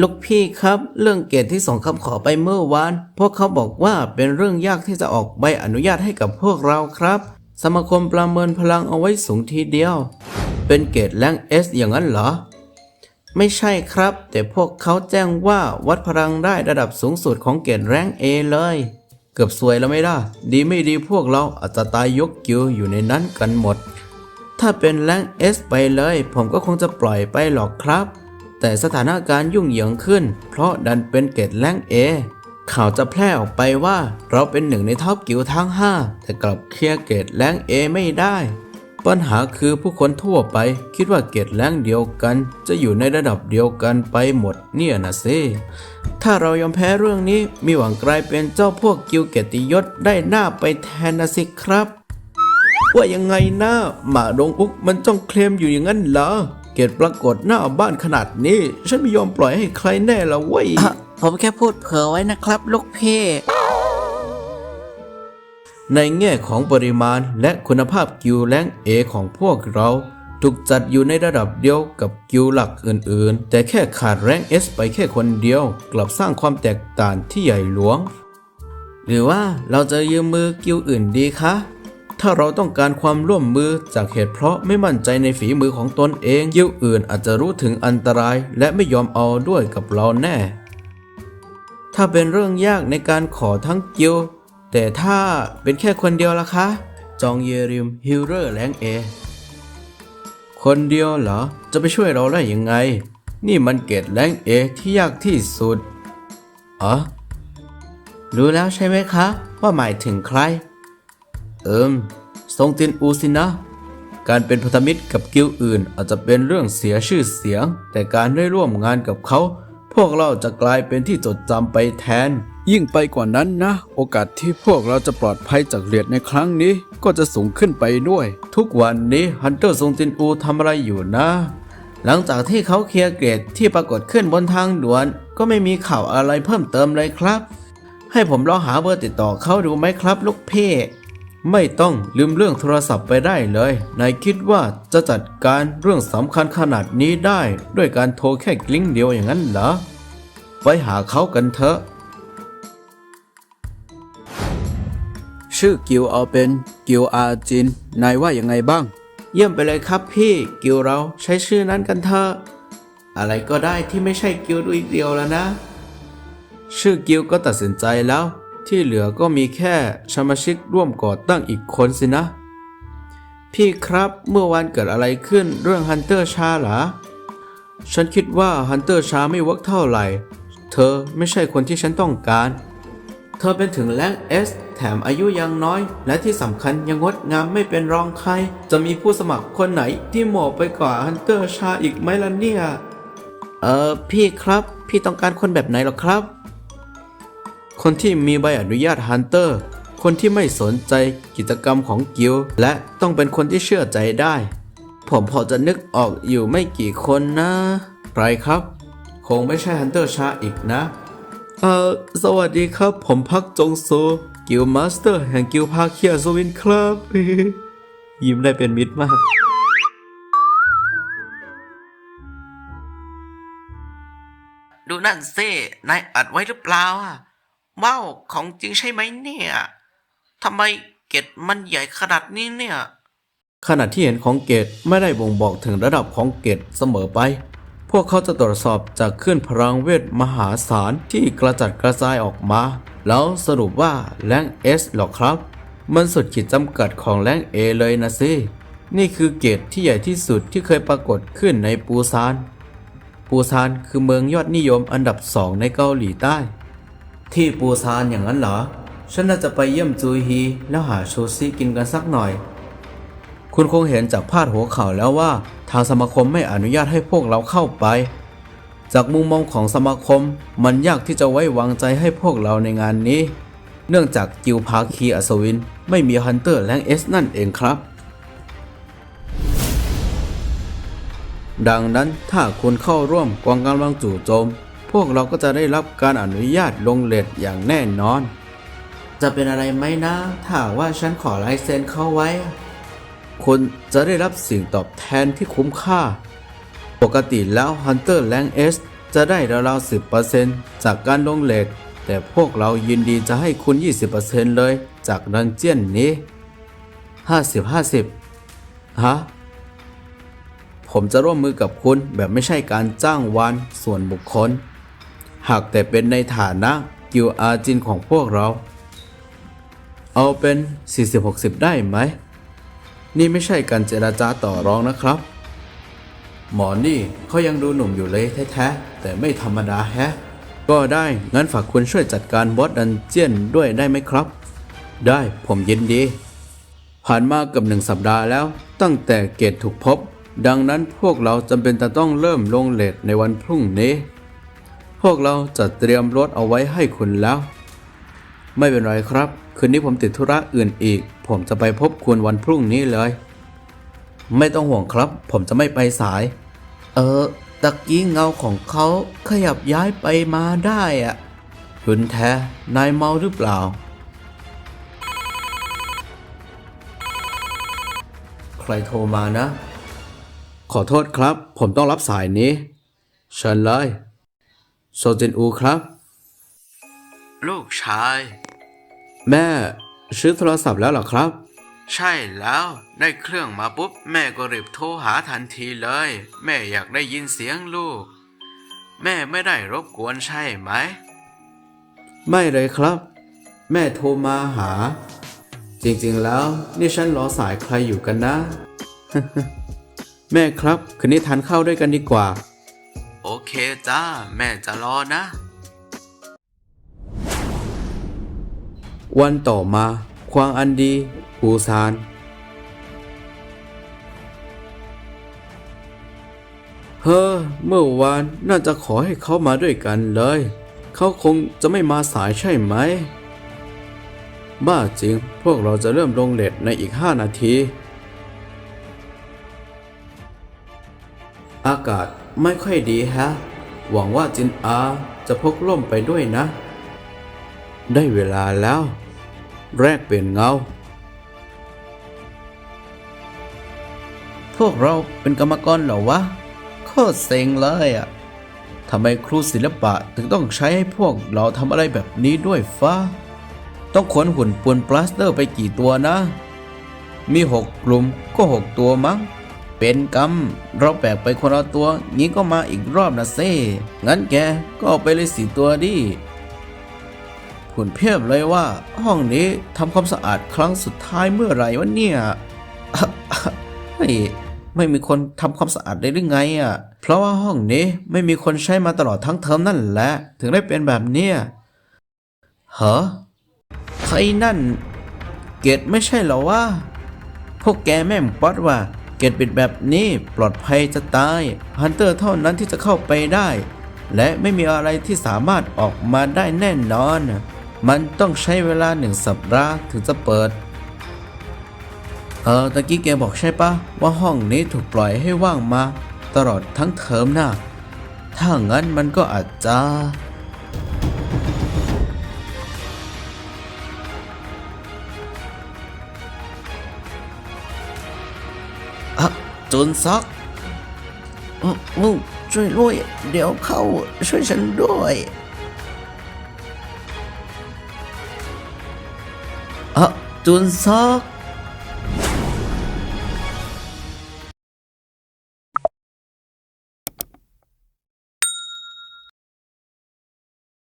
ลูกพี่ครับ เรื่องเกตที่ส่งคำขอไปเมื่อวาน พวกเขาบอกว่าเป็นเรื่องยากที่จะออกใบอนุญาตให้กับพวกเราครับ สมาคมประเมินพลังเอาไว้สูงทีเดียว เป็นเกตแรงเอสอย่างนั้นเหรอ ไม่ใช่ครับ แต่พวกเขาแจ้งว่าวัดพลังได้ระดับสูงสุดของเกตแรงเอเลย เกือบสวยแล้วไม่ล่ะ ดีไม่ดีพวกเราอาจจะตายยกกิวอยู่ในนั้นกันหมด ถ้าเป็นแรงเอสไปเลย ผมก็คงจะปล่อยไปหรอกครับ แต่สถานการณ์ยุ่งเหยิงขึ้น เพราะดันเป็นเกตแรงเอข่าวจะแพร่ออกไปว่าเราเป็นหนึ่งในท็อปกิวทั้ง 5 แต่กลับเคลียร์เกตแรงเอไม่ได้ ปัญหาคือผู้คนทั่วไปคิดว่าเกตแรงเดียวกัน จะอยู่ในระดับเดียวกันไปหมดเนี่ยนะสิถ้าเรายอมแพ้เรื่องนี้มีหวังกลายเป็นเจ้าพวกกิวเกียรติยศได้หน้าไปแทนนะสิครับ ว่ายังไงนะหมาดงอุกมันจ้องเคลมอยู่อย่างนั้นเหรอ เกตปรากฏหน้าบ้านขนาดนี้ ฉันไม่ยอมปล่อยให้ใครแน่ละเว้ย ผมแค่พูดเผื่อไว้นะครับ ลูกพี่ในแง่ของปริมาณและคุณภาพกิวแรงเอของพวกเราถูกจัดอยู่ในระดับเดียวกับกิวหลักอื่นๆ แต่แค่ขาดแรงเอสไปแค่คนเดียว กลับสร้างความแตกต่างที่ใหญ่หลวง หรือว่าเราจะยืมมือกิวอื่นดีคะ ถ้าเราต้องการความร่วมมือจากเหตุเพราะไม่มั่นใจในฝีมือของตนเองกิวอื่นอาจจะรู้ถึงอันตราย และไม่ยอมเอาด้วยกับเราแน่ ถ้าเป็นเรื่องยากในการขอทั้งกิลด์แต่ถ้าเป็นแค่คนเดียวล่ะคะ จองเยริมฮิลเลอร์แรงเอ คนเดียวเหรอ จะไปช่วยเราได้ยังไง นี่มันเกตแรงเอที่ยากที่สุดอ๋อรู้แล้วใช่ไหมคะ ว่าหมายถึงใคร เอิมทรงตินอูสินะ การเป็นพันธมิตรกับกิลอื่นอาจจะเป็นเรื่องเสียชื่อเสียง แต่การได้ร่วมงานกับเขา พวกเราจะกลายเป็นที่จดจำไปแทน ยิ่งไปกว่านั้นนะ โอกาสที่พวกเราจะปลอดภัยจากเหรียญในครั้งนี้ก็จะสูงขึ้นไปด้วย ทุกวันนี้ฮันเตอร์ทรงตินอูทำอะไรอยู่นะ หลังจากที่เขาเคลียร์เกรดที่ปรากฏขึ้นบนทางด่วน ก็ไม่มีข่าวอะไรเพิ่มเติมเลยครับ ให้ผมลองหาเบอร์ติดต่อเขาดูไหมครับ ลูกเพ่ ไม่ต้องลืมเรื่องโทรศัพท์ไปได้เลยนายคิดว่าจะจัดการเรื่องสำคัญขนาดนี้ได้ ด้วยการโทรแค่กลิ้งเดียวอย่างนั้นเหรอ ไปหาเขากันเถอะ ชื่อกิวเอาเป็นกิวอาจิน นายว่ายังไงบ้าง เยี่ยมไปเลยครับพี่ กิลเราใช้ชื่อนั้นกันเถอะ อะไรก็ได้ที่ไม่ใช่กิลดูอีกเดียวแล้วนะ ชื่อกิลก็ตัดสินใจแล้ว ที่เหลือก็มีแค่สมาชิกร่วมก่อตั้งอีกคนสินะ พี่ครับเมื่อวานเกิดอะไรขึ้นเรื่องฮันเตอร์ชาหรอฉันคิดว่าฮันเตอร์ชาไม่เวิร์กเท่าไหร่ เธอไม่ใช่คนที่ฉันต้องการ เธอเป็นถึงแรงเอสแถมอายุยังน้อย และที่สำคัญยังงดงามไม่เป็นรองใคร จะมีผู้สมัครคนไหนที่เหมาะไปกว่าฮันเตอร์ชาอีกไหมล่ะเนี่ย เออพี่ครับ พี่ต้องการคนแบบไหนหรอครับ คนที่มีใบอนุญาตฮันเตอร์ คนที่ไม่สนใจกิจกรรมของกิลและต้องเป็นคนที่เชื่อใจได้ ผมพอจะนึกออกอยู่ไม่กี่คนนะใครครับ คงไม่ใช่ฮันเตอร์ชาอีกนะ เอ่อ สวัสดีครับ ผมพักจงโซกิลมาสเตอร์แห่งกิลพาเคียโซวินครับ ยิ้มได้เป็นมิตรมากดูนั่นสินายอัดไว้หรือเปล่าอะ ว้าวของจริงใช่ไหมเนี่ยทำไมเกตมันใหญ่ขนาดนี้เนี่ย ขณะที่เห็นของเกตไม่ได้บ่งบอกถึงระดับของเกตเสมอไป พวกเขาจะตรวจสอบจากขึ้นพลังเวทมหาศาลที่กระจัดกระจายออกมา แล้วสรุปว่าแรงเอสหรอครับ มันสุดขีดจำกัดของแรงเอเลยนะสิ นี่คือเกตที่ใหญ่ที่สุดที่เคยปรากฏขึ้นในปูซาน ปูซานคือเมืองยอดนิยมอันดับสองในเกาหลีใต้ ที่ปูซานอย่างนั้นเหรอ ฉันน่าจะไปเยี่ยมจูฮีแล้วหาชูซิกินกันสักหน่อย คุณคงเห็นจากพาดหัวข่าวแล้วว่า ทางสมาคมไม่อนุญาตให้พวกเราเข้าไป จากมุมมองของสมาคม มันยากที่จะไว้วางใจให้พวกเราในงานนี้ เนื่องจากกิวพาคีอัศวิน ไม่มีฮันเตอร์แรงเอสนั่นเองครับดังนั้นถ้าคุณเข้าร่วมกองกำลังจู่โจม พวกเราก็จะได้รับการอนุญาตลงเลทอย่างแน่นอน จะเป็นอะไรไหมนะ ถ้าว่าฉันขอลายเซ็นเข้าไว้คุณจะได้รับสิ่งตอบแทนที่คุ้มค่า ปกติแล้ว Hunter Rank S จะได้ราวๆสิบเปอร์เซ็นจากการลงเลทแต่พวกเรายินดีจะให้คุณ 20%เลยจากดันเจียนนี้ 50 50 ฮะ ผมจะร่วมมือกับคุณแบบไม่ใช่การจ้างวานส่วนบุคคล หากแต่เป็นในฐานะกิวอาจินของพวกเรา เอาเป็น 40-60 ได้ไหม นี่ไม่ใช่การเจราจาต่อรองนะครับ หมอนี่เขายังดูหนุ่มอยู่เลยแท้ๆ แต่ไม่ธรรมดาแฮะ ก็ได้ งั้นฝากคุณช่วยจัดการบอสดันเจียนด้วยได้ไหมครับ ได้ผมยินดี ผ่านมาเกับหนึ่งสัปดาห์แล้ว ตั้งแต่เกตถูกพบ ดังนั้นพวกเราจำเป็นจะต้องเริ่มลงเลทในวันพรุ่งนี้ พวกเราจะเตรียมรถเอาไว้ให้คุณแล้ว ไม่เป็นไรครับ คืนนี้ผมติดธุระอื่นอีก ผมจะไปพบคุณวันพรุ่งนี้เลย ไม่ต้องห่วงครับ ผมจะไม่ไปสาย เออตะกี้เงาของเขาขยับย้ายไปมาได้อะคุณแท้ นายเมาหรือเปล่า ใครโทรมานะ ขอโทษครับ ผมต้องรับสายนี้ เชิญเลย โซจินอูครับ ลูกชาย แม่ซื้อโทรศัพท์แล้วเหรอครับ ใช่แล้วได้เครื่องมาปุ๊บ แม่ก็รีบโทรหาทันทีเลย แม่อยากได้ยินเสียงลูก แม่ไม่ได้รบกวนใช่ไหม ไม่เลยครับ แม่โทรมาหา จริงๆแล้วนี่ฉันรอสายใครอยู่กันนะ แม่ครับ คืนนี้ทานข้าวด้วยกันดีกว่าโอ เคจ้า แม่จะรอนะ วันต่อมา ควางอันดีปูซาน เฮ้อ เมื่อวานน่าจะขอให้เขามาด้วยกันเลย เขาคงจะไม่มาสายใช่ไหม บ้าจริง พวกเราจะเริ่มลงเลทในอีก5นาที อากาศ ไม่ค่อยดีฮะ หวังว่าจินอาจะพกร่มไปด้วยนะ ได้เวลาแล้ว แรกเปลี่ยนเงา พวกเราเป็นกรรมกรเหรอวะโคตรเซ็งเลยอะทำไมครูศิลปะถึงต้องใช้ให้พวกเราทำอะไรแบบนี้ด้วยฟ้า ต้องขนหุ่นปูนปลาสเตอร์ไปกี่ตัวนะ มีหกกลุ่มก็หกตัวมั้ง เป็นกรรมเราแบกไปคนละตัวงี้ก็มาอีกรอบนะเซ่งั้นแกก็เอาไปเลยสี่ตัวดิผลเพียบเลยว่า ห้องนี้ทำความสะอาดครั้งสุดท้ายเมื่อไหร่วะเนี่ยเฮ้ยไม่มีคนทำความสะอาดได้หรือไงอะ เพราะว่าห้องนี้ไม่มีคนใช้มาตลอดทั้งเทอมนั่นแหละ ถึงได้เป็นแบบเนี้ยเหรอใครนั่น เกตไม่ใช่เหรอวะพวกแกแม่งป๊อดว่า เกตปิดแบบนี้ปลอดภัยจะตายฮันเตอร์เท่านั้นที่จะเข้าไปได้ และไม่มีอะไรที่สามารถออกมาได้แน่นอน มันต้องใช้เวลาหนึ่งสัปดาห์ถึงจะเปิด เออตะกี้แกบอกใช่ปะว่าห้องนี้ถูกปล่อยให้ว่างมา ตลอดทั้งเทอมน่ะถ้างั้นมันก็อาจจะ จุนซอกอืมอืมช่วยด้วย เดี๋ยวเข้าช่วยฉันด้วยอะจุนซอก